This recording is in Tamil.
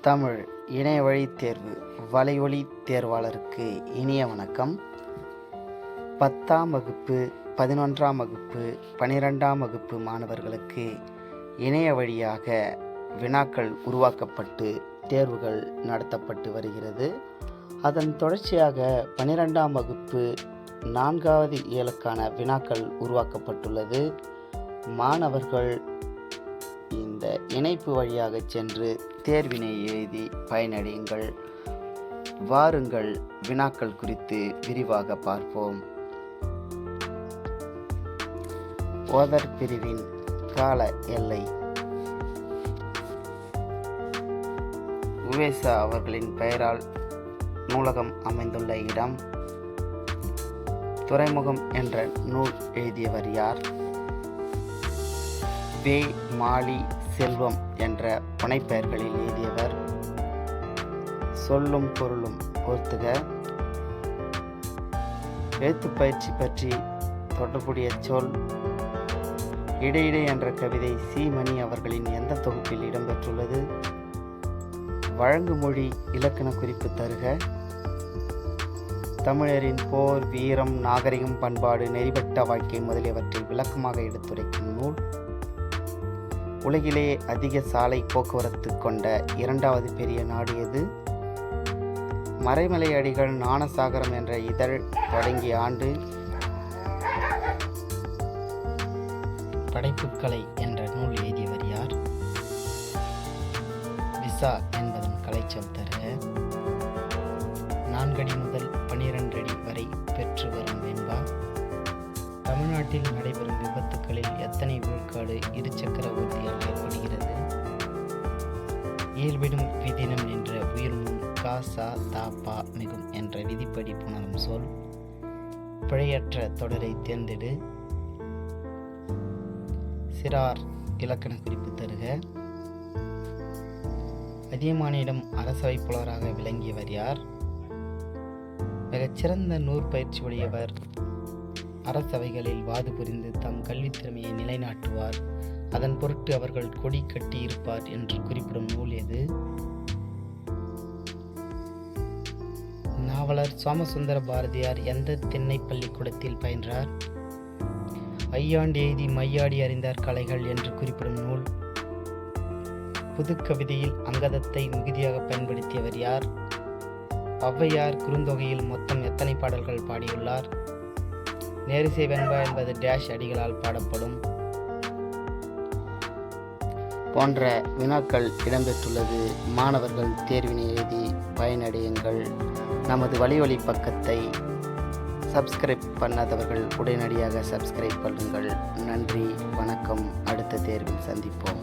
தமிழ் இணைய வழி தேர்வு வலைவழி தேர்வாளருக்கு இனிய வணக்கம். பத்தாம் வகுப்பு பதினொன்றாம் வகுப்பு பனிரெண்டாம் வகுப்பு மாணவர்களுக்கு இணைய வழியாக வினாக்கள் உருவாக்கப்பட்டு தேர்வுகள் நடத்தப்பட்டு வருகிறது. அதன் தொடர்ச்சியாக பனிரெண்டாம் வகுப்பு நான்காவது இயலுக்கான வினாக்கள் உருவாக்கப்பட்டுள்ளது. மாணவர்கள் இந்த இணைப்பு வழியாக சென்று தேர்வினை எழுதி பயனடையுங்கள். வாருங்கள் வினாக்கள் குறித்து விரிவாக பார்ப்போம். ஓதர் பிரிவின் கால எல்லை. உவேசா அவர்களின் பெயரால் நூலகம் அமைந்துள்ள இடம். துறைமுகம் என்ற நூல் எழுதியவர் யார்? வே. மாலி செல்வம் என்ற புனைப்பெயர்களில் எழுதியவர். சொல்லும் பொருளும் பொறுத்துக. எழுத்து பயிற்சி பற்றி தொடர்புடைய சொல். இடையிடை என்ற கவிதை சி. மணி அவர்களின் எந்த தொகுப்பில் இடம்பெற்றுள்ளது? வழங்குமொழி இலக்கண குறிப்பு தருக. தமிழரின் போர் வீரம் நாகரிகம் பண்பாடு நெறிபட்ட வாழ்க்கை முதலியவற்றை விளக்கமாக எடுத்துரைக்கும் நூல். உலகிலேயே அதிக சாலை போக்குவரத்து கொண்ட இரண்டாவது பெரிய நாடு எது? மறைமலை அடிகள் ஞானசாகரம் என்ற இதழ் தொடங்கிய ஆண்டு படைப்புக்கலை என்ற நூல் எழுதியவர் யார்? விசா என்பதன் கலைச்சொல் தருக நான்கடி முதல் பனிரெண்டு அடி வரை பெற்று வரும் வெண்பா. தமிழ்நாட்டில் நடைபெறும் விபத்துகளில் எத்தனை விழுக்காடு இருசக்கர ஊர்தியால் இயல்பிடும் விதினம் என்ற உயிர் முன் காசா தாப்பா மிகும் என்ற விதிப்படி புணரும் சொல். பிழையற்ற தொடரை தேர்ந்தெடு. சிறார் இலக்கண குறிப்பு தருக. அதியமானிடம் அரசவை புலவராக விளங்கியவர் யார்? மிகச்சிறந்த நூற்பயிற்சி உடையவர் அரசவைகளில் வாது புரிந்து தம் கல்வித் திறமையை நிலைநாட்டுவார். அதன் பொருட்டு அவர்கள் கொடி கட்டியிருப்பார் என்று குறிப்பிடும் நூல் எது? நாவலர் சோமசுந்தர பாரதியார் எந்த திண்ணை பள்ளிக்கூடத்தில் பயின்றார்? ஐயாண்டு எய்தி மையாடி அறிந்தார் கலைகள் என்று குறிப்பிடும் நூல். புது கவிதையில் அங்கதத்தை மிகுதியாக பயன்படுத்தியவர் யார்? ஔவையார் குறுந்தொகையில் மொத்தம் எத்தனை பாடல்கள் பாடியுள்ளார்? நேரிசை வெண்பா என்பது டேஷ் அடிகளால் பாடப்படும் போன்ற வினாக்கள் இடம்பெற்றுள்ளது. மாணவர்கள் தேர்வினை எழுதி பயனடையுங்கள். நமது வழிவழி பக்கத்தை சப்ஸ்கிரைப் பண்ணாதவர்கள் உடனடியாக சப்ஸ்கிரைப் பண்ணுங்கள். நன்றி வணக்கம். அடுத்த தேர்வில் சந்திப்போம்.